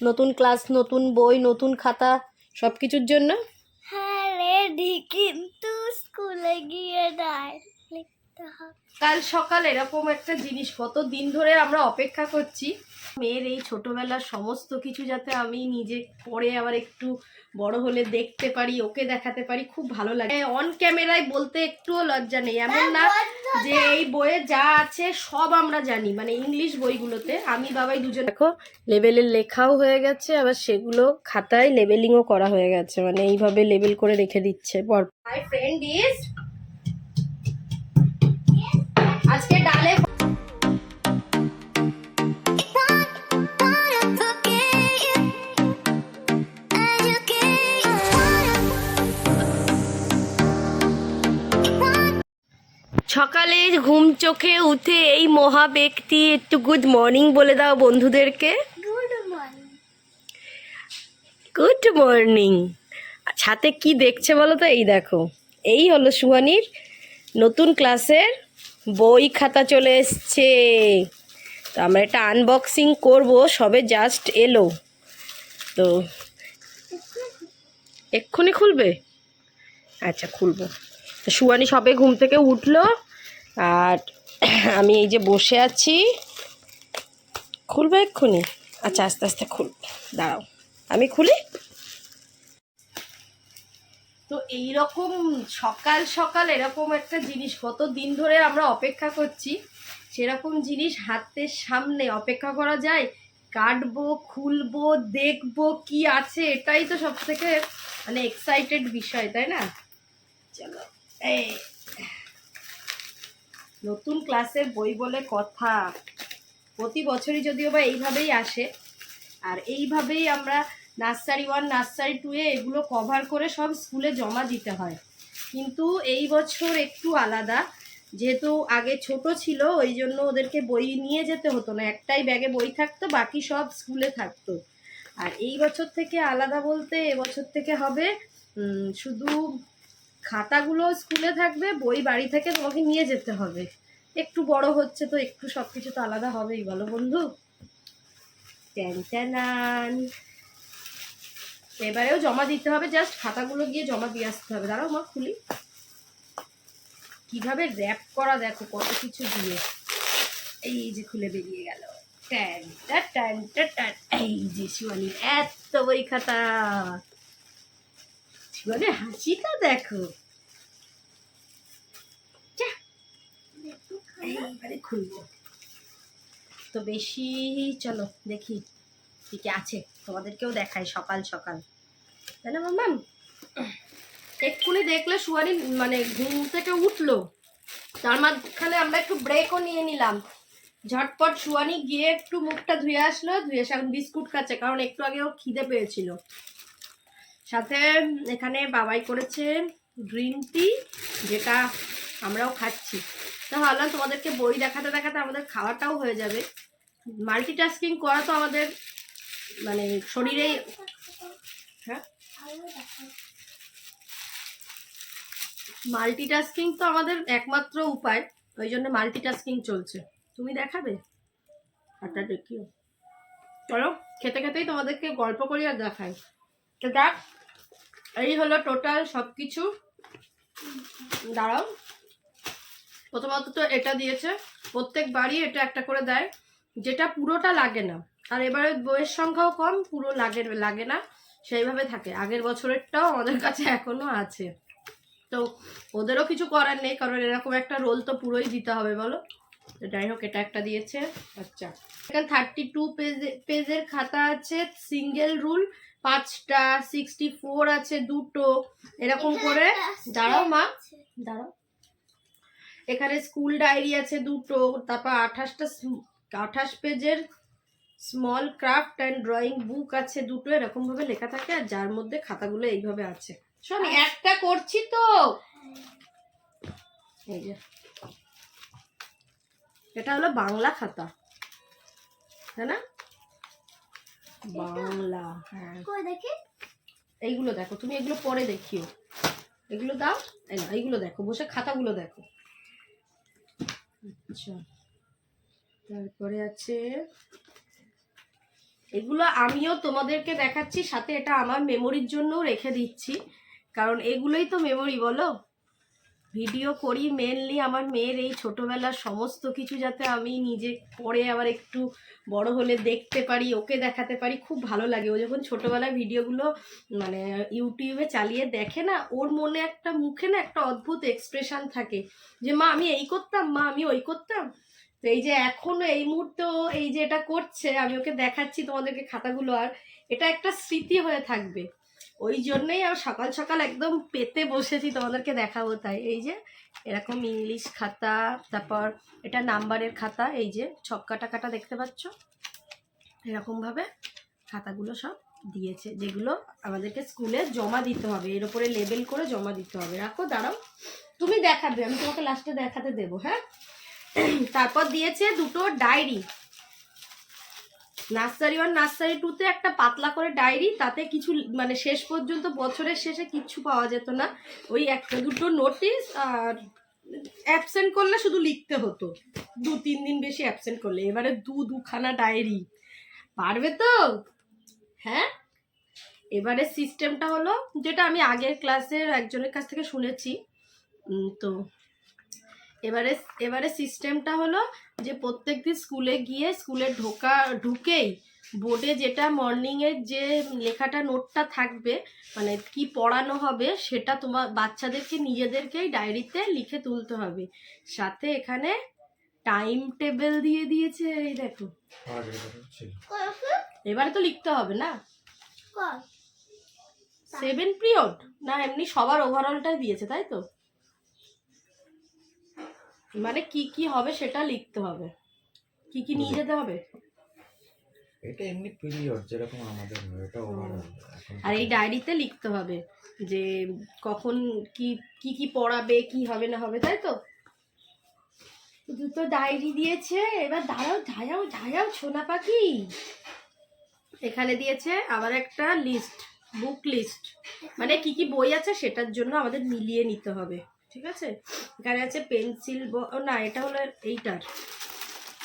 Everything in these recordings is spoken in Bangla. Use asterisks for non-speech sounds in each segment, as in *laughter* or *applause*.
নতুন ক্লাস নতুন বই নতুন খাতা সব কিছুর জন্য? হ্যাঁ রেডি কিন্তু স্কুলে গিয়ে ডাই কাল সকাল এরকম একটা জিনিস কত দিন ধরে আমরা অপেক্ষা করছি। মেয়ের এই ছোটবেলার সমস্ত কিছু যাতে আমি নিজে পড়ে আবার একটু বড় হলে দেখতে পারি ওকে দেখাতে পারি খুব ভালো লাগে। অন ক্যামেরায় বলতে একটুও লজ্জা নেই। এমন না যে এই বইয়ে যা আছে সব আমরা জানি। মানে ইংলিশ বইগুলোতে আমি বাবাই দুজন দেখো লেবেলের লেখাও হয়ে গেছে আবার সেগুলো খাতায় লেবেলিংও করা হয়ে গেছে। মানে এইভাবে লেবেল করে রেখে দিচ্ছে। পর মাই ফ্রেন্ড ইজ আজকে ডালে সকালে ঘুম চোখে উঠে এই মহা ব্যক্তি একটু গুড মর্নিং বলে দাও বন্ধুদেরকে। গুড মর্নিং ছাতে কি দেখছে বলো তো? এই দেখো। এই হলো সুহানির নতুন ক্লাসের বই খাতা চলে এসছে। তো আমরা এটা আনবক্সিং করব সবে জাস্ট এলো। তো এক্ষুনি খুলবে? আচ্ছা খুলবো। তো সুহানি সবে ঘুম থেকে উঠল। আর *clears throat* আমি এই যে বসে আছি। খুলবে এক্ষুনি? আচ্ছা আস্তে আস্তে খুল। দাঁড়াও। আমি খুলি? তো এই রকম সকাল সকাল এরকম একটা জিনিস, কত দিন ধরে আমরা অপেক্ষা করছি, সেরকম জিনিস হাতের সামনে অপেক্ষা করা যায়। কাটবো, খুলবো, দেখব কি আছে, এটাই তো সব থেকে মানে এক্সাইটেড বিষয়, তাই না? চলো, এই নতুন ক্লাসের বই বলে কথা। প্রতি বছরই যদিও বা এইভাবেই আসে, আর এইভাবেই আমরা নার্সারি ওয়ান, নার্সারি টুয়ে এগুলো কভার করে সব স্কুলে জমা দিতে হয়। কিন্তু এই বছর একটু আলাদা, যেহেতু আগে ছোট ছিল, ওই জন্য ওদেরকে বই নিয়ে যেতে হতো না, একটাই ব্যাগে বই থাকতো, বাকি সব স্কুলে থাকতো। আর এই বছর থেকে আলাদা বলতে এবছর থেকে হবে শুধু খাতাগুলো স্কুলে থাকবে, বই বাড়ি থেকে তোমাকে নিয়ে যেতে হবে। একটু বড় হচ্ছে তো একটু সব কিছু তো আলাদা হবেই, বলো বন্ধু। ট্যান এবারেও জমা দিতে হবে জাস্ট খাতাগুলো গিয়ে জমা দিয়ে আসতে হবে। দাঁড়াও মা, খুলি। কীভাবে র্যাপ করা দেখো, কত কিছু দিয়ে। এই যে খুলে বেরিয়ে গেল। ট্যান ট্যান ট্যান। এই যে শিবানীর এত বই খাতা। শিবানীর হাসিটা দেখো। এইবারে খুলবো। তো বেশি চলো দেখি কি কি আছে। তোমাদেরকেও দেখাই সকাল সকাল। তাই না মাম্মাম? এক্ষুনি দেখলে সুয়ারি মানে ঘুম থেকে উঠল। তার মাঝখানে আমরা একটু ব্রেকও নিয়ে নিলাম। ঝটপট সুয়ানি গিয়ে একটু মুখটা ধুয়ে আসলো। ধুয়ে এখন বিস্কুট খাচ্ছে কারণ একটু আগে ও খিদে পেয়েছিল। সাথে এখানে বাবাই করেছে গ্রিন টি, যেটা আমরাও খাচ্ছি। তো ভাবলাম তোমাদেরকে বই দেখাতে দেখাতে আমাদের খাওয়াটাও হয়ে যাবে। মাল্টিটাস্কিং করা তো আমাদের মানে শরীরে হ্যাঁ? মাল্টিটাস্কিং তো আমাদের একমাত্র উপায়, ওই জন্য মাল্টিটাস্কিং চলছে। তুমি দেখাবে? হাতটা দেখিও। চলো, খেতে খেতেই তোমাদেরকে গল্প করি আর দেখাই। তো দেখ এই হলো টোটাল সব কিছু দাঁড়াও। প্রথমত তো এটা দিয়েছে। প্রত্যেক বাড়ি এটা একটা করে দেয়, যেটা পুরোটা লাগে না। আর এবারে বইয়ের সংখ্যাও কম, পুরো লাগে লাগে না। সেইভাবে থাকে। আগের বছরেরটাও আমাদের কাছে এখনও আছে। তো ওদেরও কিছু করার নেই, কারণ এরকম একটা রোল তো পুরোই দিতে হবে, বলো? যাই হোক, এটা একটা দিয়েছে। আচ্ছা। এখানে থার্টি টু পেজ পেজের খাতা আছে সিঙ্গেল রুল পাঁচটা সিক্সটি ফোর আছে দুটো। এরকম করে দাঁড়াও মা। দাঁড়াও। এখানে স্কুল ডায়েরি আছে দুটো তারপর আঠাশটা আঠাশ পেজের small craft and drawing book আছে দুটো এরকম ভাবে লেখা থাকে আর যার মধ্যে খাতাগুলো এইভাবে আছে। শোন একটা করছি তো। এই যে। এটা হলো বাংলা খাতা। তাই না? বাংলা হ্যাঁ। এইগুলো দেখো তুমি এগুলো পরে দেখিও। এগুলো দাও এইগুলো দেখো বসে খাতাগুলো দেখো। আচ্ছা তারপরে আছে এগুলো আমিও তোমাদেরকে দেখাচ্ছি সাথে এটা আমার মেমোরির জন্যও রেখে দিচ্ছি কারণ এগুলোই তো মেমোরি বলো? ভিডিও করি মেনলি আমার মেয়ের এই ছোটোবেলার সমস্ত কিছু যাতে আমি নিজে পরে আবার একটু বড় হলে দেখতে পারি, ওকে দেখাতে পারি, খুব ভালো লাগে। ও যখন ছোটোবেলায় ভিডিওগুলো মানে ইউটিউবে চালিয়ে দেখে না, ওর মনে একটা মুখে না একটা অদ্ভুত এক্সপ্রেশন থাকে যে, মা, আমি এই করতাম, মা, আমি ওই করতাম। তো এই যে এখনও এই মুহূর্তে এই যে এটা করছে, আমি ওকে দেখাচ্ছি তোমাদেরকে খাতাগুলো, আর এটা একটা স্মৃতি হয়ে থাকবে। ওই জন্যই আমি সকাল সকাল একদম পেতে বসেছি তোমাদেরকে দেখাবো, তাই এই যে এরকম ইংলিশ খাতা, তারপর এটা নাম্বারের খাতা, এই যে ছক্কা টাকাটা দেখতে পাচ্ছ? এরকমভাবে খাতাগুলো সব দিয়েছে, যেগুলো আমাদেরকে স্কুলে জমা দিতে হবে, এর উপরে লেবেল করে জমা দিতে হবে। রাখো, দাঁড়াও, তুমি দেখাবে, আমি তোমাকে লাস্টে দেখাতে দেবো হ্যাঁ? তারপর দিয়েছে দুটো ডায়েরি নার্সারি ওয়ান নার্সারি টুতে একটা পাতলা করে ডায়েরি তাতে কিছু মানে শেষ পর্যন্ত বছরের শেষে কিচ্ছু পাওয়া যেত না। ওই একটা দুটো নোটিশ আর অ্যাবসেন্ট করলে শুধু লিখতে হতো। দু, তিন দিন বেশি অ্যাবসেন্ট করলে। এবারে দু, দুখানা ডায়েরি পারবে তো? হ্যাঁ? এবারে সিস্টেমটা হলো, যেটা আমি আগের ক্লাসের একজনের কাছ থেকে শুনেছি। তো এবারে এবারে সিস্টেমটা হলো যে প্রত্যেকদিন স্কুলে গিয়ে স্কুলে ঢোকা ঢুকেই বোর্ডে যেটা মর্নিংয়ের যে লেখাটা নোটটা থাকবে মানে কি পড়ানো হবে সেটা তোমার বাচ্চাদেরকে নিজেদেরকেই ডায়েরিতে লিখে তুলতে হবে। সাথে এখানে টাইম টেবিল দিয়ে দিয়েছে এই দেখো। এবারে তো লিখতে হবে না? সেভেন পিরিয়ড না এমনি সবার ওভারঅলটাই দিয়েছে তাই তো? মানে কি কি হবে সেটা লিখতে হবে। কি কি নিয়ে যেতে হবে? এটা এমনি পিরিয়ড যেরকম আমাদের এটা আর এই ডায়েরিতে লিখতে হবে যে কখন কি কি কি পড়াবে কি হবে না হবে তাই তো? দুটো ডায়েরি দিয়েছে এবার দাঁড়াও ঝায়াও ঝায়াও সোনা পাখি। এখানে দিয়েছে আবার একটা লিস্ট বুক লিস্ট মানে কি কি বই আছে সেটার জন্য আমাদের মিলিয়ে নিতে হবে। ঠিক আছে? এখানে আছে পেন্সিল না এটা হলো এইটার।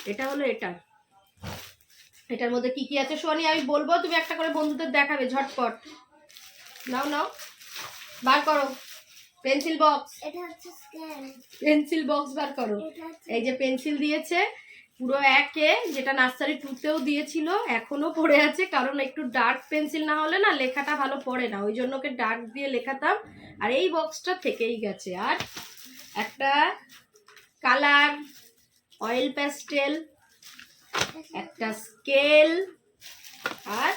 এটা হলো এটার। এটার মধ্যে কি কি আছে? সোনি আমি বলব তুমি একটা করে বন্ধুদের দেখাবে ঝটপট। নাও নাও। বার করো। Pencil box. এটা হচ্ছে স্কেল পেন্সিল বক্স বার করো। এই যে পেন্সিল দিয়েছে পুরো একে, যেটা নার্সারি টুতেও দিয়েছিল এখনও পড়ে আছে, কারণ একটু ডার্ক পেন্সিল না হলে না লেখাটা ভালো পড়ে না। ওই জন্য ওকে ডার্ক দিয়ে লেখাতাম, আর এই বক্সটা থেকেই গেছে। আর একটা কালার, অয়েল প্যাস্টেল, একটা স্কেল, আর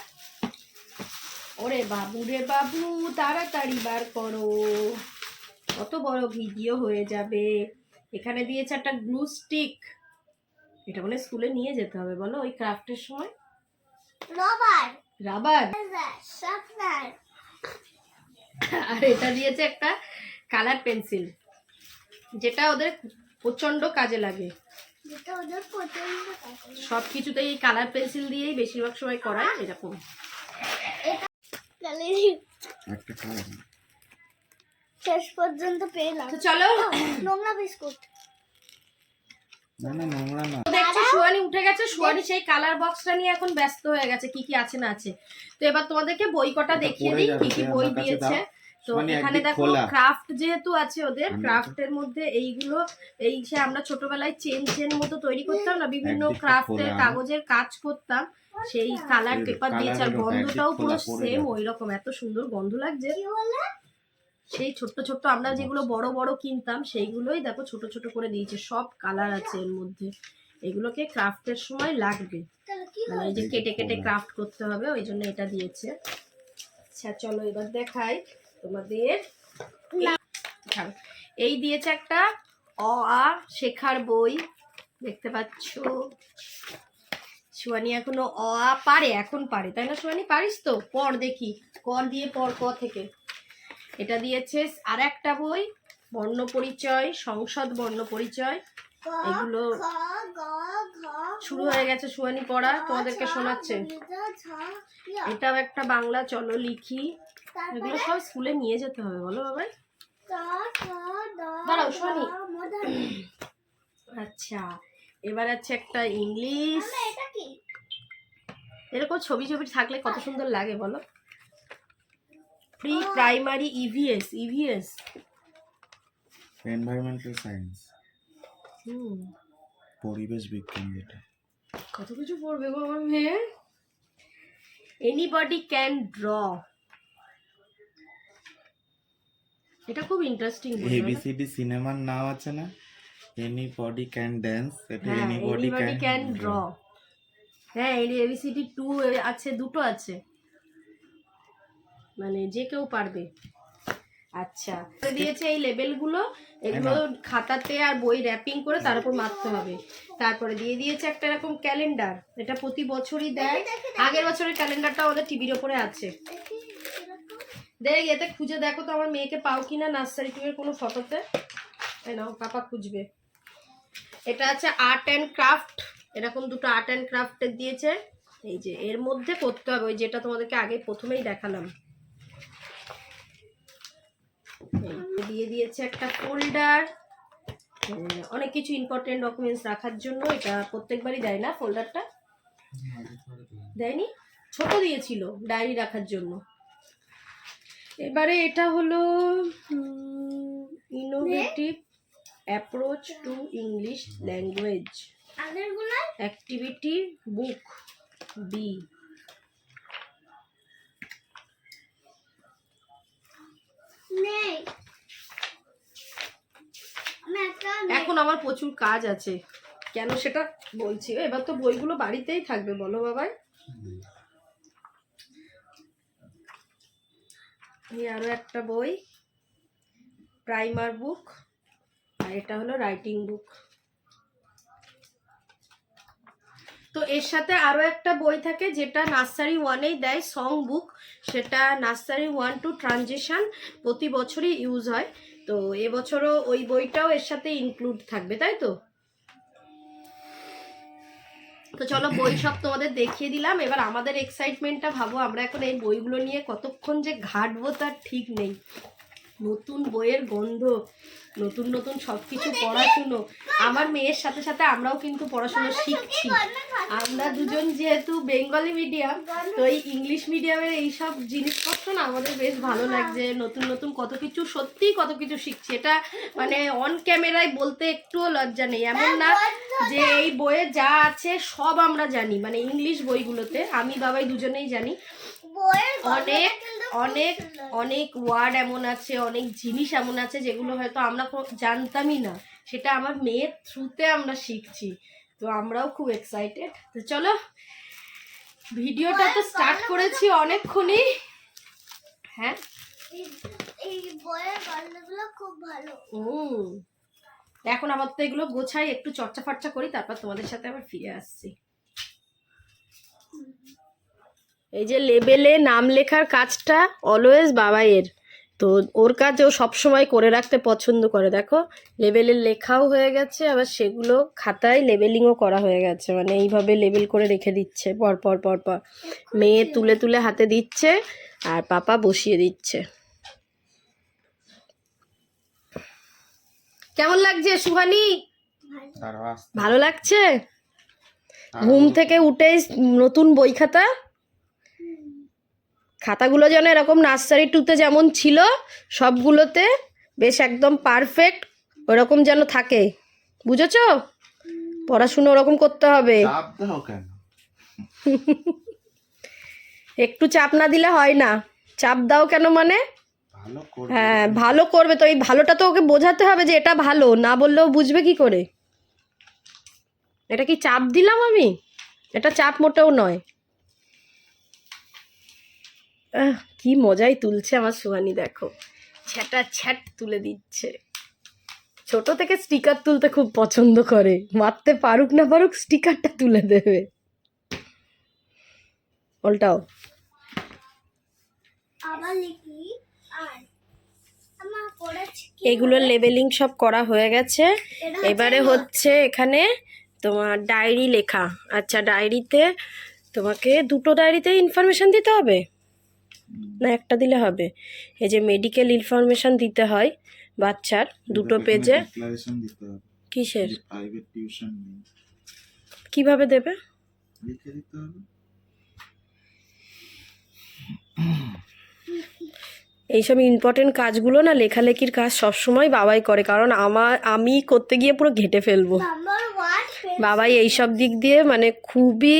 ওরে বাবু রে বাবু, তাড়াতাড়ি বার করো। কত বড় ভিডিও হয়ে যাবে। এখানে দিয়েছে একটা গ্লু স্টিক। এটা মানে স্কুলে নিয়ে যেতে হবে বলো ওই ক্রাফটের সময়? রবার রাবার শার্পনার আর এটা দিয়েছে একটা কালার পেন্সিল যেটা ওদের প্রচণ্ড কাজে লাগে। সব কিছুতেই এই কালার পেন্সিল দিয়েই বেশিরভাগ সময় করায় এরকম। শেষ পর্যন্ত পেলাম। তো চলো। নোংরা বিস্কুট। না না নোংরা না। দেখছ সুয়ানি উঠে গেছে সুয়ানি সেই কালার বক্সটা নিয়ে এখন ব্যস্ত হয়ে গেছে কি কি আছে না আছে। তো এবার তোমাদেরকে বই কটা দেখিয়ে দিই কি কি বই দিয়েছে। তো এখানে দেখো। ক্রাফট যেহেতু আছে ওদের ক্রাফটের মধ্যে এইগুলো এই যে আমরা ছোটবেলায় চেন চেন মতো তৈরি করতাম না বিভিন্ন ক্রাফটের কাগজের কাজ করতাম সেই কালার পেপার দিয়েছে আর গন্ধটাও পুরো সেম। ওই রকম এত সুন্দর গন্ধ লাগছে। সেই ছোট্ট ছোট্ট আমরা যেগুলো বড় বড় কিনতাম সেইগুলোই দেখো ছোট ছোট করে দিয়েছে। সব কালার আছে এর মধ্যে। এগুলোকে ক্রাফটের সময় লাগবে। মানে এই যে কেটে কেটে ক্রাফট করতে হবে ওই জন্য এটা দিয়েছে। আচ্ছা চলো এবার দেখাই তোমাদের। এই দিয়েছে একটা অ আ শেখার বই। দেখতে পাচ্ছ? সুয়ানি এখনও অ আ পারে এখন পারে। তাই না সুয়ানি? পারিস তো? পর দেখি। কর দিয়ে পর ক থেকে। এটা দিয়েছে আর একটা বই বর্ণ পরিচয় সংসদ বর্ণ পরিচয়। এগুলো শুরু হয়ে গেছে সুয়ানি পড়া তোমাদেরকে শোনাচ্ছে। এটাও একটা বাংলা চলো লিখি। এগুলো সব স্কুলে নিয়ে যেতে হবে বলো বাবাই। দাঁড়াও, শোনি। আচ্ছা এবার আছে একটা ইংলিশ। এরকম ছবি ছবি থাকলে কত সুন্দর লাগে বলো। Pre primary EVS EVS environmental science hmm. পরিবেশ বিজ্ঞান যেটা। কত কিছু পড়বে গো আমার মেয়ে? এনিবডি ক্যান ড্র এটা খুব ইন্টারেস্টিং এবিসিডি সিনেমার নাম আছে না? এনি বডি ক্যান ড্যান্স এটা হ্যাঁ any body anybody can can draw হ্যাঁ এবিসিডি টু আছে দুটো আছে। মানে যে কেউ পারবে। আচ্ছা। দিয়েছে এই লেবেলগুলো এগুলো খাতাতে আর বই র্যাপিং করে তার উপর মারতে হবে। তারপরে দিয়ে দিয়েছে একটা এরকম ক্যালেন্ডার এটা প্রতি বছরই দেয়। আগের বছরের ক্যালেন্ডারটা আমাদের টিভির ওপরে আছে। দেখ এতে খুঁজে দেখো তো আমার মেয়েকে পাও কিনা নার্সারি টু এর কোনো ফটোতে নাও পাপা খুঁজবে। এটা আছে আর্ট অ্যান্ড ক্রাফট এরকম দুটো আর্ট অ্যান্ড ক্রাফটের দিয়েছে। এই যে এর মধ্যে করতে হবে ওই যেটা তোমাদেরকে আগে প্রথমেই দেখালাম। দিয়ে দিয়েছে একটা ফোল্ডার অনেক কিছু ইম্পর্টেন্ট ডকুমেন্টস রাখার জন্য এটা প্রত্যেকবারই দেয় না ফোল্ডারটা দেয়নি? ছোট দিয়েছিল ডায়েরি রাখার জন্য। এবারে এটা হলো innovative approach to English language activity book B নেই আমি একটা এখন আমার প্রচুর কাজ আছে। কেন সেটা বলছি? এবার তো বইগুলো বাড়িতেই থাকবে, বলো বাবাই। আরও একটা বই প্রাইমার বুক আর এটা হলো রাইটিং বুক তো এর সাথে আরও একটা বই থাকে যেটা নার্সারি ওয়ানেই দেয় সং বুক সেটা নার্সারি ওয়ান টু ট্রানজেকশন প্রতি বছরই ইউজ হয়। তো এবছরও ওই বইটাও এর সাথে ইনক্লুড থাকবে, তাই তো? তো চলো বই সব তোমাদের দেখিয়ে দিলাম। এবার আমাদের এক্সাইটমেন্টটা ভাবো, আমরা এখন এই বইগুলো নিয়ে কতক্ষণ যে ঘাটবো তার ঠিক নেই। নতুন বইয়ের গন্ধ নতুন নতুন সব কিছু পড়াশুনো আমার মেয়ের সাথে সাথে আমরাও কিন্তু পড়াশুনো শিখছি। আমরা দুজন যেহেতু বেঙ্গলি মিডিয়াম তো এই ইংলিশ মিডিয়ামের এইসব জিনিসপত্র না আমাদের বেশ ভালো লাগছে। নতুন নতুন কত কিছু সত্যিই কত কিছু শিখছি। এটা মানে অন ক্যামেরায় বলতে একটুও লজ্জা নেই। এমন না যে এই বইয়ে যা আছে সব আমরা জানি। মানে ইংলিশ বইগুলোতে আমি বাবাই দুজনেই জানি। অনেক অনেক অনেক ওয়ার্ড এমন আছে অনেক জিনিস এমন আছে যেগুলো হয়তো আমরা জানতামই না। সেটা আমার মেয়ের থ্রুতে আমরা শিখছি। তো আমরাও খুব এক্সাইটেড তো চলো ভিডিওটা তো স্টার্ট করেছি অনেকক্ষণই। হ্যাঁ? এই- এই বইয়ের গল্পগুলো খুব ভালো। হুম এখন আবার তো এগুলো গোছাই একটু চর্চা ফর্চা করি তারপর তোমাদের সাথে আবার ফিরে আসছি। এই যে লেবেলে নাম লেখার কাজটা অলওয়েজ বাবাইয়ের। তো ওর কাজ ও সবসময় করে রাখতে পছন্দ করে। দেখো লেবেলে লেখাও হয়ে গেছে আবার সেগুলো খাতায় লেবেলিংও করা হয়ে গেছে। মানে এইভাবে লেবেল করে রেখে দিচ্ছে পর পর পর পর। মেয়ে তুলে তুলে হাতে দিচ্ছে আর পাপা বসিয়ে দিচ্ছে। কেমন লাগছে সুহানি? ভালো লাগছে? ঘুম থেকে উঠে নতুন বই খাতা খাতাগুলো যেন এরকম নার্সারি টুতে যেমন ছিল সবগুলোতে বেশ একদম পারফেক্ট ওরকম যেন থাকে। বুঝেছ? পড়াশুনো ওরকম করতে হবে। *laughs* একটু চাপ না দিলে হয় না। চাপ দাও কেন মানে? হ্যাঁ ভালো করবে তো। এই ভালোটা তো ওকে বোঝাতে হবে যে এটা ভালো না বললেও বুঝবে কি করে? এটা কি চাপ দিলাম আমি? এটা চাপ মোটেও নয়। কি মজাই তুলছে আমার সুহানি দেখো। ছ্যাটা ছ্যাট তুলে দিচ্ছে। ছোট থেকে স্টিকার তুলতে খুব পছন্দ করে। মারতে পারুক না পারুক স্টিকারটা তুলে দেবে। কি এগুলোর লেবেলিং সব করা হয়ে গেছে। এবারে হচ্ছে এখানে তোমার ডায়েরি লেখা। আচ্ছা ডায়েরিতে তোমাকে দুটো ডায়েরিতে ইনফরমেশন দিতে হবে? না একটা দিলে হবে। এই যে মেডিকেল ইনফরমেশন দিতে হয় বাচ্চার দুটো পেজে ডিক্লারেশন দিতে হবে। কিসের? কীভাবে দেবে? লিখে দিতে হবে। এইসব ইম্পর্টেন্ট কাজগুলো না লেখালেখির কাজ সবসময় বাবাই করে কারণ আমার আমি করতে গিয়ে পুরো ঘেটে ফেলব। বাবাই এইসব দিক দিয়ে মানে খুবই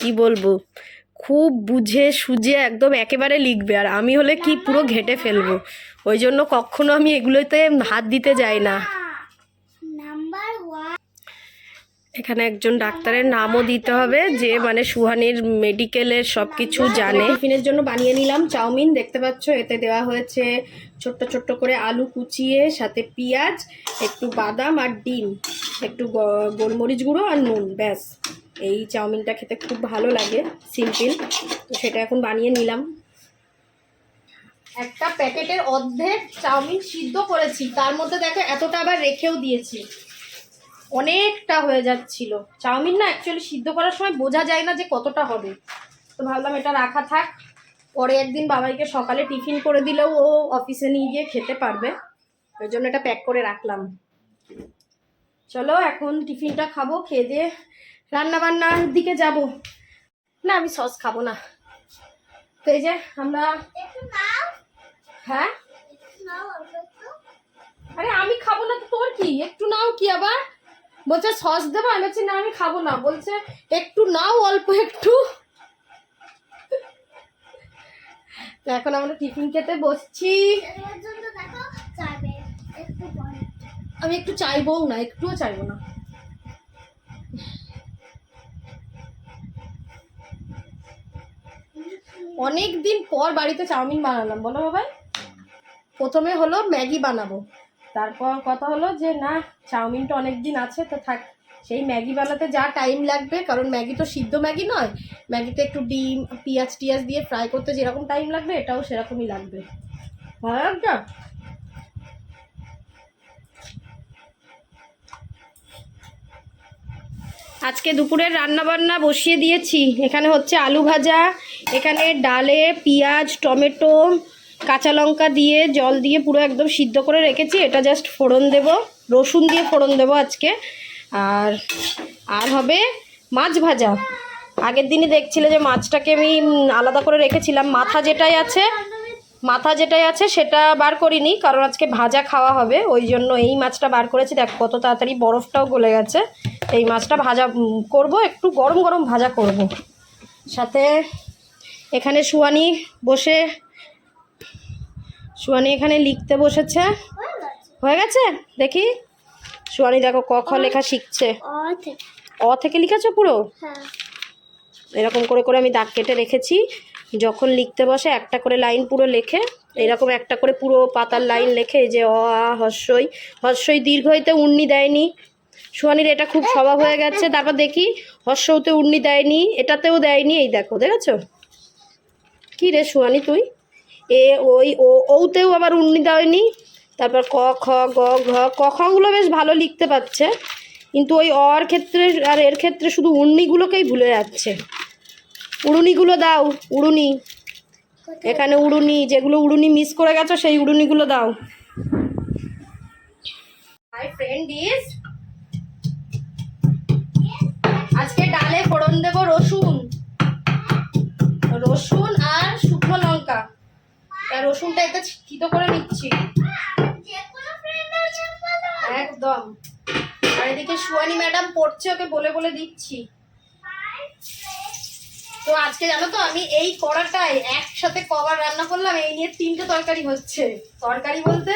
কি বলব খুব বুঝে সুঝে একদম একেবারে লিখবে। আর আমি হলে কি পুরো ঘেটে ফেলব? ওই জন্য কখনো আমি এগুলোতে হাত দিতে যাই না। এখানে একজন ডাক্তারের নামও দিতে হবে যে মানে সুহানির মেডিকেলের সব কিছু জানে। টিফিনের জন্য বানিয়ে নিলাম চাউমিন দেখতে পাচ্ছ এতে দেওয়া হয়েছে ছোট্ট ছোট্ট করে আলু কুচিয়ে সাথে পেঁয়াজ একটু বাদাম আর ডিম একটু গোলমরিচ গুঁড়ো আর নুন ব্যাস। এই চাউমিনটা খেতে খুব ভালো লাগে, সিম্পল। তো সেটা এখন বানিয়ে নিলাম। একটা প্যাকেটের অর্ধেক চাউমিন সিদ্ধ করেছি, তার মধ্যে দেখো এতটা আবার রেখেও দিয়েছি। অনেকটা হয়ে যাচ্ছিল। চাউমিন না অ্যাকচুয়ালি সিদ্ধ করার সময় বোঝা যায় না যে কতটা হবে। তো ভাবলাম এটা রাখা থাক। পরে একদিন বাবাইকে সকালে টিফিন করে দিলেও ও অফিসে নিয়ে গিয়ে খেতে পারবে। ওই জন্য এটা প্যাক করে রাখলাম। চলো এখন টিফিনটা খাব, খেয়ে দিয়ে রান্না বান্নার দিকে যাব। না আমি সস খাব না। তো এই যে আমরা হ্যাঁ? আরে আমি খাব না তো তোর কি? একটু নাও কি আবার? বলছে সস দেবো? আমি বলছি না আমি খাব না। বলছে একটু নাও অল্প একটু। তো এখন আমরা টিফিন খেতে বসছি। আমি একটু চাইবও না একটুও চাইব না। অনেক দিন পর বাড়িতে চাউমিন বানালাম, বলো বাবাই। প্রথমে হলো ম্যাগি বানাবো, তারপর কথা হলো যে, না, চাউমিনটা অনেক দিন আছে, তো থাক, সেই ম্যাগি বানাতে যা টাইম লাগবে, কারণ ম্যাগি তো সিদ্ধ ম্যাগি নয়, ম্যাগিতে একটু ডিম, পিঁয়াজ টিয়াজ দিয়ে ফ্রাই করতে যেরকম টাইম লাগবে, এটাও সেরকমই লাগবে। ভালো লাগছে? আজকে দুপুরের রান্না বান্না বসিয়ে দিয়েছি, এখানে হচ্ছে আলু ভাজা এখানে ডালে পেঁয়াজ, টমেটো, কাঁচা লঙ্কা দিয়ে জল দিয়ে পুরো একদম সিদ্ধ করে রেখেছি। এটা জাস্ট ফোড়ন দেব, রসুন দিয়ে ফোড়ন দেব আজকে। আর আর হবে মাছ ভাজা। আগের দিনই দেখছিলে যে মাছটাকে আমি আলাদা করে রেখেছিলাম। মাথা যেটাই আছে, মাথা যেটাই আছে সেটা বার করিনি, কারণ আজকে ভাজা খাওয়া হবে। ওই জন্য এই মাছটা বার করেছি। দেখ কত তাড়াতাড়ি বরফটাও গলে গেছে। এই মাছটা ভাজা করব, একটু গরম গরম ভাজা করব। সাথে এখানে সুয়ানি বসে সুয়ানি এখানে লিখতে বসেছে। হয়ে গেছে? দেখি। সুয়ানি দেখো ক খ লেখা শিখছে। অ থেকে লিখেছো পুরো? হ্যাঁ। এরকম করে করে আমি দাগ কেটে রেখেছি। যখন লিখতে বসে একটা করে লাইন পুরো লেখে এরকম একটা করে পুরো পাতার লাইন লেখে যে অ আ হস্যই। হস্যই দীর্ঘইতে উন্নি দেয়নি। সোয়ানির এটা খুব স্বভাব হয়ে গেছে। তারপর দেখি হস্যতে উন্নি দেয়নি এটাতেও দেয়নি। এই দেখো দেখেছ? কি রে সোয়ানি তুই? এ, ওই, ও, ওতেও আবার উন্নি দেয়নি। তারপর ক, খ, গ, ঘ, ক খগুলো বেশ ভালো লিখতে পারছে। কিন্তু ওই অর ক্ষেত্রে, আর এর ক্ষেত্রে শুধু উন্নিগুলোকেই ভুলে যাচ্ছে। উড়ুনিগুলো দাও, উড়ুনি। এখানে উড়ুনি, যেগুলো উড়ুনি মিস করে গেছো, সেই উড়ুনিগুলো দাও। হাই ফ্রেন্ড ইজ আজকে ডালে ফোড়ন দেব রসুনটা একটু ছিটো করে নিচ্ছি। একদম। আর এদিকে সুয়ানি ম্যাডাম পড়ছে, ওকে বলে বলে দিচ্ছি। তো আজকে জানো তো, আমি এই কড়াটায় একসাথে কবার রান্না করলাম, এই নিয়ে তিনটে তরকারি হচ্ছে। তরকারি বলতে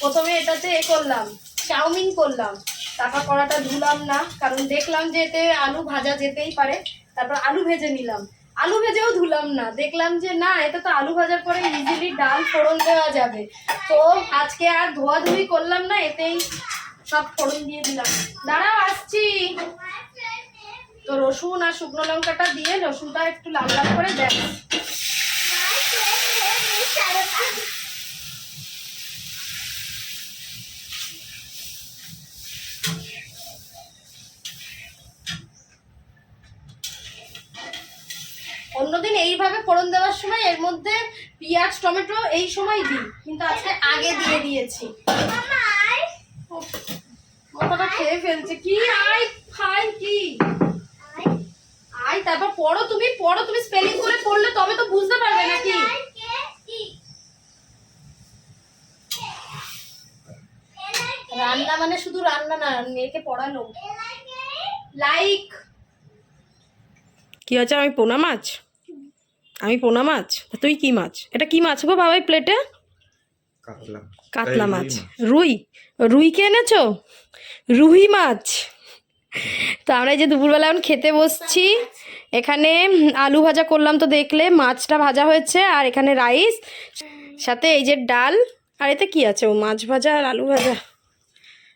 প্রথমে এটাতে এ করলাম, চাউমিন করলাম, তারপর কড়াটা ধুলাম না, কারণ দেখলাম যে এতে আলু ভাজা যেতেই পারে, তারপর আলু ভেজে নিলাম। আলু ভেজেও ধুলাম না। দেখলাম যে না, এটা তো আলু ভাজার পরে ইজিলি ডাল ফোড়ন দেওয়া যাবে। তো আজকে আর ধোয়া ধুই করলাম না, এতেই সব ফোড়ন দিয়ে দিলাম। দাঁড়াও, আসছি। তো রসুন আর শুকনো লঙ্কাটা দিয়ে রসুনটা একটু লাল লাল করে দেখ। মধ্যে পেঁয়াজ টমেটো এই সময় দিই কিন্তু আজকে আগে দিয়ে দিয়েছি। খেয়ে ফেলছে। কি আই খাই কি? আই তারপর পড়ো তুমি পড়ো তুমি স্পেলিং করে পড়লে তবে তো বুঝতে পারবে নাকি? রান্না মানে শুধু রান্না না মেয়েকে পড়ালো লাইক কি আছে আমি পোনা মাছ? আমি পোনা মাছ? তুই কি মাছ? এটা কি মাছ গো বাবাই প্লেটে কাতলা। মাছ। রুই? রুই কে এনেছো? রুই মাছ। তো আমরা এই যে দুপুরবেলা এখন খেতে বসছি। এখানে আলু ভাজা করলাম তো দেখলে মাছটা ভাজা হয়েছে আর এখানে রাইস। সাথে এই যে ডাল। আর এতে কি আছে? ও মাছ ভাজা আর আলু ভাজা।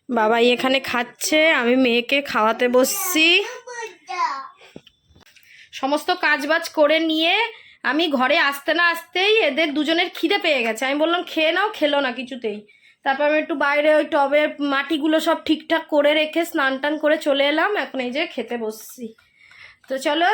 বাবাই এখানে খাচ্ছে আমি মেয়েকে খাওয়াতে বসছি। সমস্ত কাজবাজ করে নিয়ে আমি ঘরে আসতে না আসতেই এদের দুজনের খিদে পেয়ে গেছে। আমি বললাম খেয়ে নাও খেলো না কিছুতেই। তারপর আমি একটু বাইরে ওই টবের মাটিগুলো সব ঠিকঠাক করে রেখে স্নান টান করে চলে এলাম। এখন এই যে খেতে বসছি। তো চলো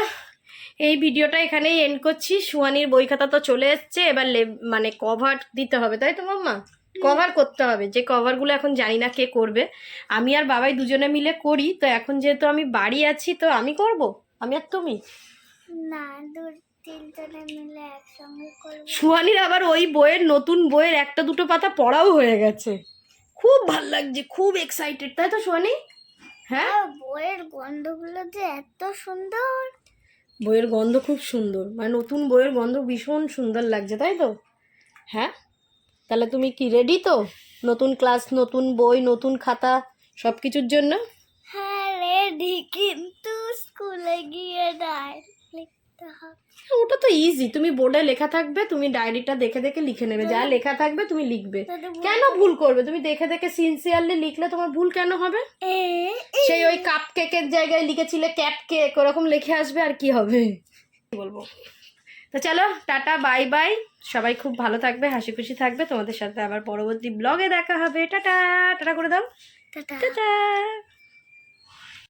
এই ভিডিওটা এখানেই এন্ড করছি। সুয়ানির বই খাতা তো চলে এসছে। এবার মানে কভার দিতে হবে তাই তো মাম্মা? কভার করতে হবে। যে কভারগুলো এখন জানি না কে করবে। আমি আর বাবাই দুজনে মিলে করি। তো এখন যেহেতু আমি বাড়ি আছি তো আমি করব? আমি আর তুমি? না সুহানির আবার ওই বইয়ের নতুন বইয়ের একটা দুটো পাতা পড়াও হয়ে গেছে। খুব ভালো লাগছে খুব এক্সাইটেড তাই তো সুহানি? হ্যাঁ? বইয়ের গন্ধগুলো যে এত সুন্দর। বইয়ের গন্ধ খুব সুন্দর মানে নতুন বইয়ের গন্ধ ভীষণ সুন্দর লাগছে তাই তো? হ্যাঁ? তাহলে তুমি কি রেডি তো? নতুন ক্লাস নতুন বই নতুন খাতা সব কিছুর জন্য? হ্যাঁ রেডি কিন্তু স্কুলে গিয়ে ডায়েরি লিখতে হবে ওটা তো ইজি তুমি বোর্ডে লেখা থাকবে তুমি ডায়েরিটা দেখে দেখে লিখে নেবে। যা লেখা থাকবে তুমি লিখবে। কেন ভুল করবে? তুমি দেখে দেখে সিনসিয়ারলি লিখলে তোমার ভুল কেন হবে? সেই ওই কাপ কেকের জায়গায় লিখেছিলে ক্যাপ কেক ওরকম লিখে আসবে আর কি হবে? কি বলব? তো চলো টাটা বাই বাই সবাই খুব ভালো থাকবে হাসি খুশি থাকবে। তোমাদের সাথে আবার পরবর্তী ব্লগে দেখা হবে। টাটা টাটা করে দাও। টাটা।